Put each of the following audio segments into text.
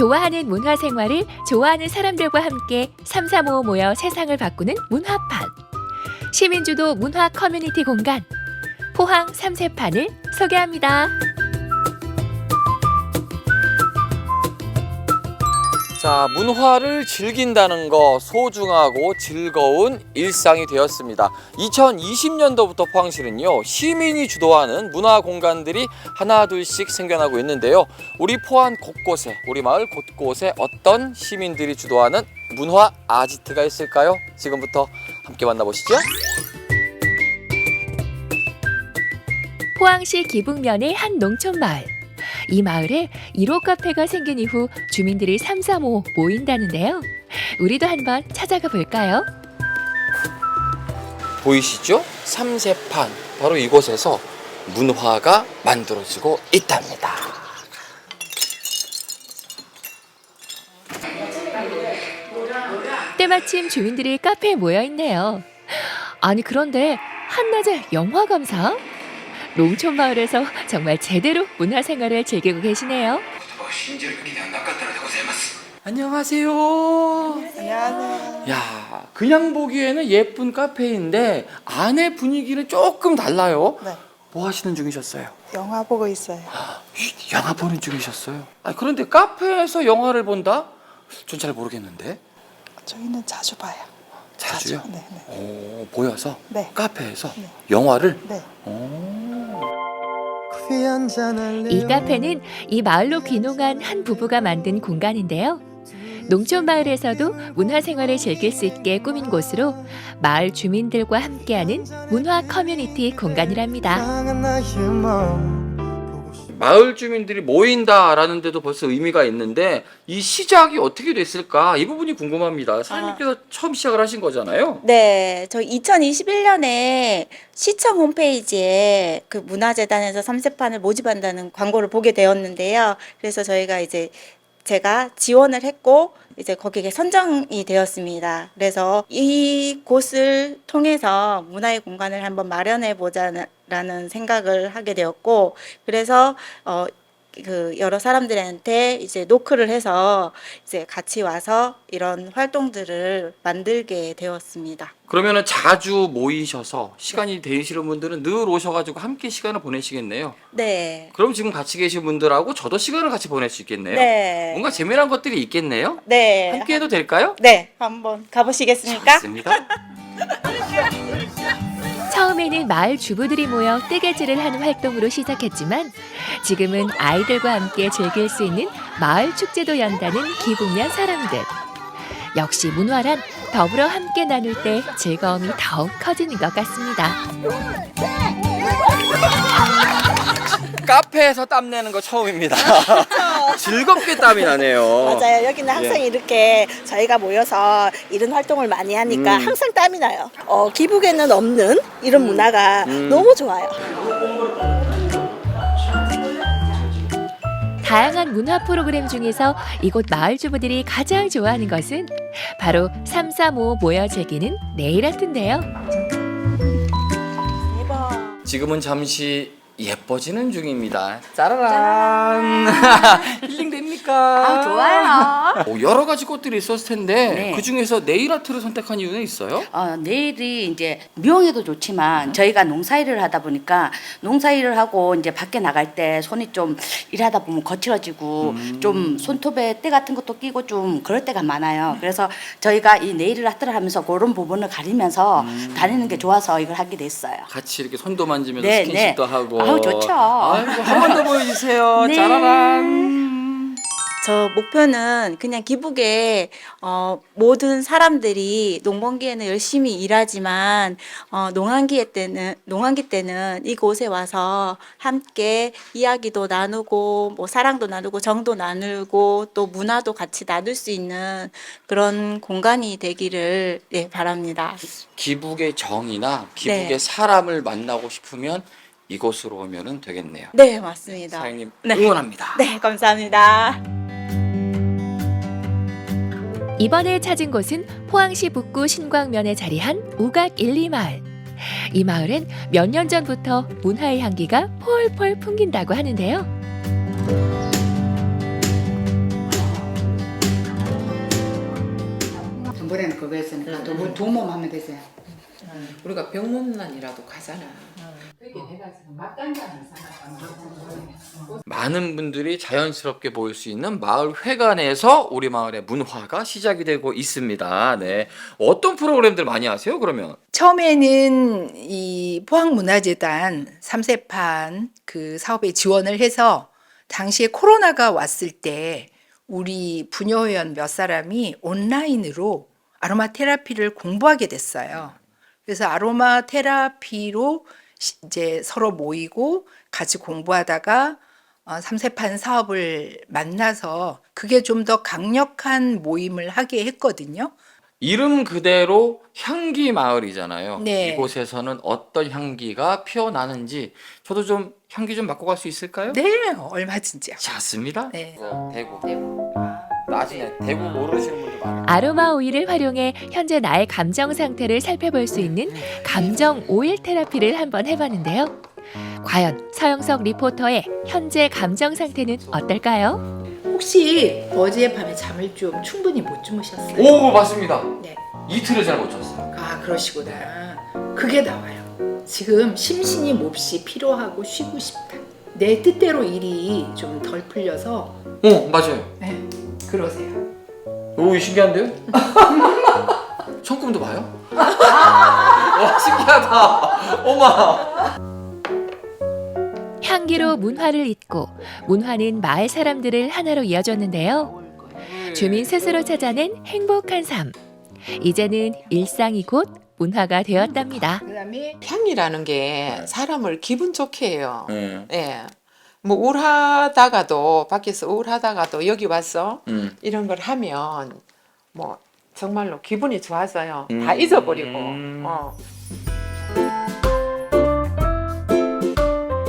좋아하는 문화 생활을 좋아하는 사람들과 함께 삼삼오오 모여 세상을 바꾸는 문화판. 시민주도 문화 커뮤니티 공간. 포항 삼세판을 소개합니다. 자, 문화를 즐긴다는 거 소중하고 즐거운 일상이 되었습니다. 2020년도부터 포항시는요, 시민이 주도하는 문화 공간들이 하나둘씩 생겨나고 있는데요. 우리 포항 곳곳에, 우리 마을 곳곳에 어떤 시민들이 주도하는 문화 아지트가 있을까요? 지금부터 함께 만나보시죠. 포항시 기북면의 한 농촌 마을. 이 마을에 1호 카페가 생긴 이후 주민들이 삼삼오오 모인다는데요. 우리도 한번 찾아가 볼까요? 보이시죠? 삼세판. 바로 이곳에서 문화가 만들어지고 있답니다. 때마침 주민들이 카페에 모여 있네요. 아니 그런데 한낮에 영화 감상? 농촌 마을에서 정말 제대로 문화 생활을 즐기고 계시네요. 信じるべきではなかったのでございます 안녕하세요. 안녕하세요. 야, 그냥 보기에는 예쁜 카페인데 안에 분위기는 조금 달라요. 네. 뭐 하시는 중이셨어요? 영화 보고 있어요. 쉿, 영화 보는 중이셨어요. 아, 그런데 카페에서 영화를 본다? 전 잘 모르겠는데. 저희는 자주 봐요. 자주요? 네, 네. 오, 보여서 네. 카페에서 네. 영화를. 네. 오. 이 카페는 이 마을로 귀농한 한 부부가 만든 공간인데요. 농촌 마을에서도 문화 생활을 즐길 수 있게 꾸민 곳으로 마을 주민들과 함께하는 문화 커뮤니티 공간이랍니다. 마을 주민들이 모인다라는 데도 벌써 의미가 있는데 이 시작이 어떻게 됐을까? 이 부분이 궁금합니다. 사장님께서 처음 시작을 하신 거잖아요. 네, 저 2021년에 시청 홈페이지에 그 문화재단에서 삼세판을 모집한다는 광고를 보게 되었는데요. 그래서 저희가 이제 제가 지원을 했고 이제 거기에 선정이 되었습니다. 그래서 이 곳을 통해서 문화의 공간을 한번 마련해 보자 라는 생각을 하게 되었고 그래서 어 그 여러 사람들한테 이제 노크를 해서 이제 같이 와서 이런 활동들을 만들게 되었습니다. 그러면은 자주 모이셔서 시간이 되시는 분들은 늘 오셔가지고 함께 시간을 보내시겠네요. 네. 그럼 지금 같이 계신 분들하고 저도 시간을 같이 보낼 수 있겠네요. 네. 뭔가 재미난 것들이 있겠네요. 네. 함께 해도 될까요? 네. 한번 가보시겠습니까? 좋습니다. 처음에는 마을 주부들이 모여 뜨개질을 하는 활동으로 시작했지만 지금은 아이들과 함께 즐길 수 있는 마을 축제도 연다는 기북년 사람들. 역시 문화란 더불어 함께 나눌 때 즐거움이 더욱 커지는 것 같습니다. 카페에서 땀 내는 거 처음입니다. 즐겁게 땀이 나네요. 맞아요. 여기는 항상 예. 이렇게 저희가 모여서 이런 활동을 많이 하니까 음. 항상 땀이 나요. 어, 기북에는 없는 이런 문화가 음. 너무 좋아요. 다양한 문화 프로그램 중에서 이곳 마을 주부들이 가장 좋아하는 것은 바로 삼삼오오 모여 즐기는 네일 아트인데요. 지금은 잠시 예뻐지는 중입니다. 짜라란. 힐링 됩니까? 아, 좋아요. 오, 여러 가지 꽃들이 있었을 텐데 네. 그 중에서 네일 아트를 선택한 이유는 있어요? 어, 내일이 이제 미용에도 좋지만 저희가 농사일을 하다 보니까 농사일을 하고 이제 밖에 나갈 때 손이 좀 일하다 보면 거칠어지고 음. 좀 손톱에 때 같은 것도 끼고 좀 그럴 때가 많아요. 그래서 저희가 이 네일 아트를 하면서 그런 부분을 가리면서 음. 다니는 게 좋아서 이걸 하게 됐어요. 같이 이렇게 손도 만지면서 네, 스킨십도 네. 하고. 아우, 좋죠. 아이고 한 번 더 보여주세요. 네. 짜라란. 저 목표는 그냥 기북에 어, 모든 사람들이 농번기에는 열심히 일하지만 어, 농한기 때는 농한기 때는 이곳에 와서 함께 이야기도 나누고 뭐 사랑도 나누고 정도 나누고 또 문화도 같이 나눌 수 있는 그런 공간이 되기를 예, 바랍니다. 기북의 정이나 기북의 네. 사람을 만나고 싶으면 이곳으로 오면 되겠네요. 네, 맞습니다. 사장님 네. 응원합니다. 네, 감사합니다. 이번에 찾은 곳은 포항시 북구 신광면에 자리한 우각 일리마을. 이 마을엔 몇 년 전부터 문화의 향기가 펄펄 풍긴다고 하는데요. 전번에는 그거 했으니까 네. 도모, 도모만 하면 되세요. 음. 우리가 병문안이라도 가잖아. 많은 분들이 자연스럽게 보일 수 있는 마을 회관에서 우리 마을의 문화가 시작이 되고 있습니다. 네. 어떤 프로그램들 많이 하세요, 그러면? 처음에는 이 포항문화재단 삼세판 그 사업에 지원을 해서 당시에 코로나가 왔을 때 우리 부녀회원 몇 사람이 온라인으로 아로마 테라피를 공부하게 됐어요. 그래서 아로마 테라피로 시- 이제 서로 모이고 같이 공부하다가 어, 삼세판 사업을 만나서 그게 좀 더 강력한 모임을 하게 했거든요. 이름 그대로 향기 마을이잖아요. 네. 이곳에서는 어떤 향기가 피어나는지 저도 좀 향기 좀 맡고 갈 수 있을까요? 네, 얼마든지요. 좋습니다. 네. 어, 대구. 나중에 대구 모르시는 분들 많아요. 아로마 오일을 활용해 현재 나의 감정 상태를 살펴볼 수 있는 감정 오일 테라피를 한번 해봤는데요. 과연 서영석 리포터의 현재 감정 상태는 어떨까요? 혹시 어젯밤에 잠을 좀 충분히 못 주무셨어요? 오, 맞습니다. 네. 이틀을 잘 못 잤어요. 아 그러시구나. 그게 나와요. 지금 심신이 몹시 피로하고 쉬고 싶다. 내 뜻대로 일이 좀 덜 풀려서 어, 맞아요. 네, 그러세요. 오, 신기한데요? 손금도 봐요? 와, 신기하다. 어마. 향기로 문화를 잇고 문화는 마을 사람들을 하나로 이어줬는데요. 주민 스스로 찾아낸 행복한 삶. 이제는 일상이 곧 문화가 되었답니다. 그다음에 향이라는 게 사람을 기분 좋게 해요. 네. 예. 뭐 우울하다가도 밖에서 우울하다가도 여기 와서 음. 이런 걸 하면 뭐 정말로 기분이 좋아져요. 음. 다 잊어버리고. 음. 어.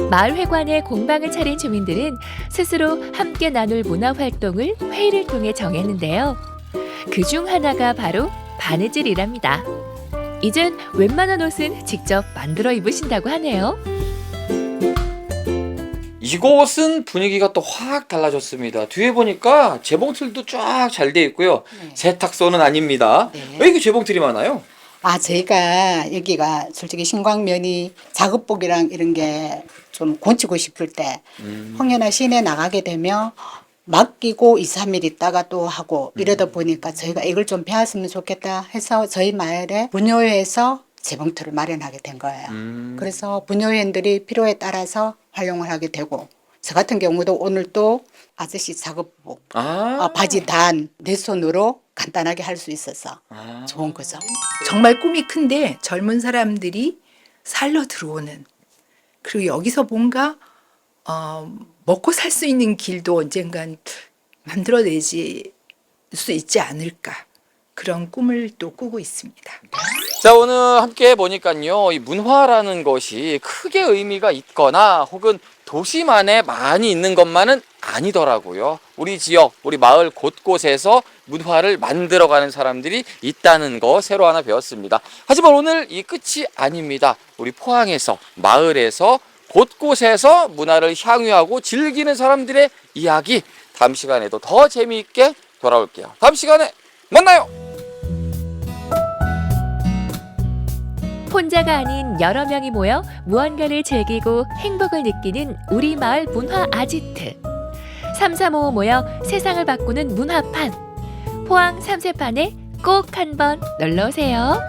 마을 회관에 공방을 차린 주민들은 스스로 함께 나눌 문화 활동을 회의를 통해 정했는데요. 그 중 하나가 바로 바느질이랍니다. 이젠 웬만한 옷은 직접 만들어 입으신다고 하네요. 이곳은 분위기가 또 확 달라졌습니다. 뒤에 보니까 재봉틀도 쫙 잘 돼 있고요. 세탁소는 아닙니다. 왜 이렇게 재봉틀이 많아요? 아, 저희가 여기가 솔직히 신광면이 작업복이랑 이런 게 좀 고치고 싶을 때 홍연아 시내 나가게 되면 맡기고 2, 3일 있다가 또 하고 이러다 보니까 저희가 이걸 좀 배웠으면 좋겠다 해서 저희 마을에 분효회에서 재봉틀을 마련하게 된 거예요. 음. 그래서 분효회원들이 필요에 따라서 활용을 하게 되고 저 같은 경우도 오늘 또 아저씨 작업복 아, 아, 바지 단 내 손으로 간단하게 할 수 있어서 아. 좋은 거죠. 정말 꿈이 큰데 젊은 사람들이 살러 들어오는 그리고 여기서 뭔가 어, 먹고 살 수 있는 길도 언젠간 만들어내지 수 있지 않을까 그런 꿈을 또 꾸고 있습니다. 자 오늘 함께 보니까요 이 문화라는 것이 크게 의미가 있거나 혹은 도시만에 많이 있는 것만은 아니더라고요. 우리 지역 우리 마을 곳곳에서 문화를 만들어가는 사람들이 있다는 거 새로 하나 배웠습니다. 하지만 오늘 이 끝이 아닙니다. 우리 포항에서 마을에서 곳곳에서 문화를 향유하고 즐기는 사람들의 이야기 다음 시간에도 더 재미있게 돌아올게요. 다음 시간에 만나요 혼자가 아닌 여러 명이 모여 무언가를 즐기고 행복을 느끼는 우리 마을 문화 아지트. 삼삼오오 모여 세상을 바꾸는 문화판. 포항 삼세판에 꼭 한번 놀러 오세요.